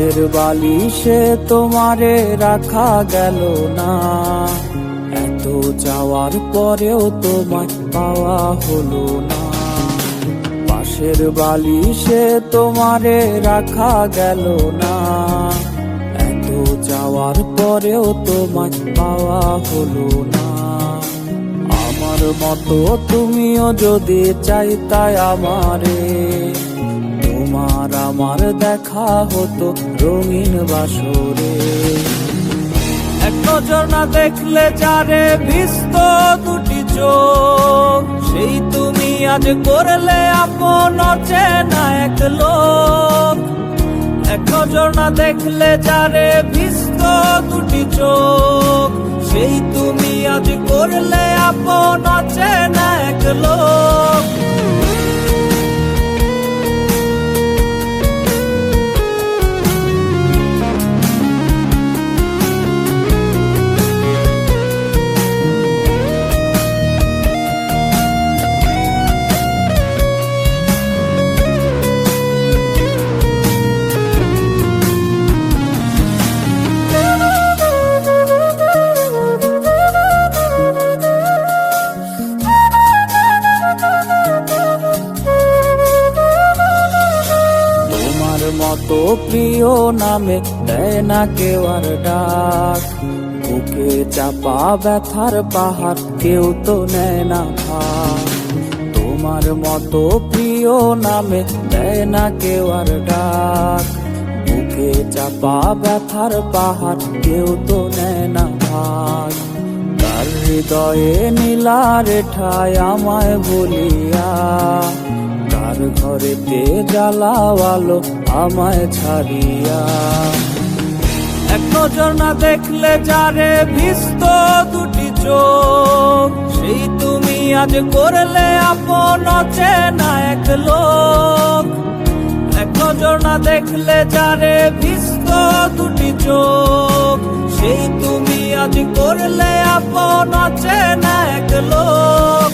পাশের বালিশে তোমারে রাখা গেল না। এত যাওয়ার পরেও তোমায় পাওয়া হলো না। পাশের বালিশে তোমারে রাখা গেল না। এত যাওয়ার পরেও তোমায় পাওয়া হলো না। আমার মতো তুমিও যদি চাইতাই আমারে তোমার আমার দেখা হতো রঙিন বাসরে। এক নজর না দেখলে যারে ভিস্ত দুটি চোখ, সেই তুমি আজ করলে আপন চেনা এক লোক। এক নজর না দেখলে যারে ভিস্ত দুটি চোখ, সেই তুমি আজ করলে আপন চেনা মতো প্রিয় নামে দেয় না কেউ আর ডাক। বুকে চাপা ব্যথার পাহাড় কেউ তো নেয় না ভাগ। তোমার মতো প্রিয় নামে দেয় না কেউ আর ডাক। বুকে চাপা ব্যথার পাহাড় কেউ তো নেয় না ভাগ। তার হৃদয়ে নীলার ঠায় আমায় বলিয়া ঘরেতে জ্বালাওয়ালো আমায় ছাড়িয়া। এক নজর না দেখলে যারে ভিস্ত দুটি চোখ, সেই তুমি আজ করলে আপন চেনা এক লোক। এক নজর না দেখলে যারে ভিস্ত দুটি চোখ, সেই তুমি আজ করলে আপন চেনা এক লোক।